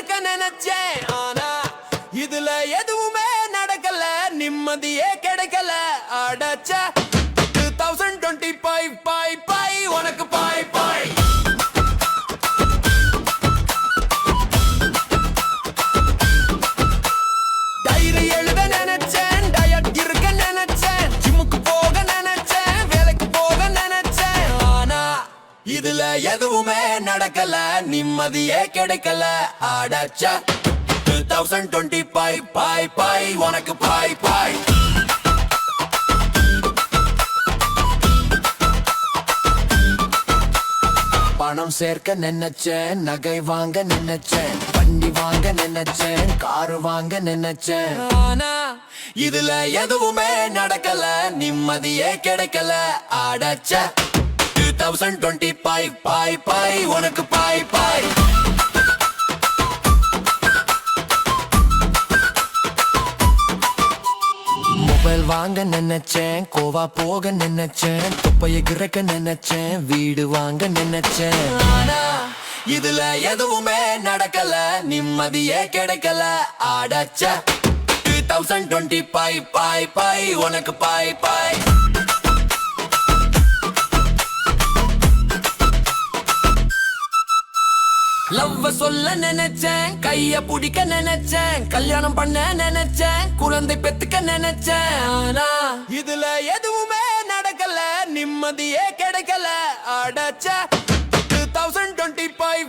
நினைச்சேன் இருக்க நினைச்சேன். ஆனா இதுல எதுவுமே நடக்கல. நிம்மதியே கிடைக்கல. அடச்ச. Two thousand twenty five five எதுவுமே நடக்கல நிம்மதியே கிடைக்கல. அடச்ச two thousand twenty bye bye bye உனக்கு பாய் பாய் பணம் சேர்க்க நினைச்சேன் நகை வாங்க நினைச்சேன் வண்டி வாங்க நினைச்சேன் காரு வாங்க நினைச்சேன். ஆனா இதுல எதுவுமே நடக்கல நிம்மதியே கிடைக்கல. அடச்ச thousand twenty bye bye bye உனக்கு பாய் பாய் மொபைல் வாங்க நினைச்சேன் கோவா போக நினைச்சேன் குப்பைய கிரக்க நினைச்சேன் வீடு வாங்க நினைச்சேன். ஆனா இதுல எதுவுமே நடக்கல நிம்மதியே கிடைக்கல. அடச்ச. Two thousand twenty bye bye bye உனக்கு பாய் பாய் லவ்வ சொல்ல நினைச்சேன் கைய பிடிக்க நினைச்சேன் கல்யாணம் பண்ண நினைச்சேன் குழந்தை பெத்துக்க நினைச்சேன். ஆனா இதுல எதுவுமே நடக்கல நிம்மதியே கிடைக்கல. அடச்ச டூ தௌசண்ட் டுவெண்ட்டி ஃபைவ்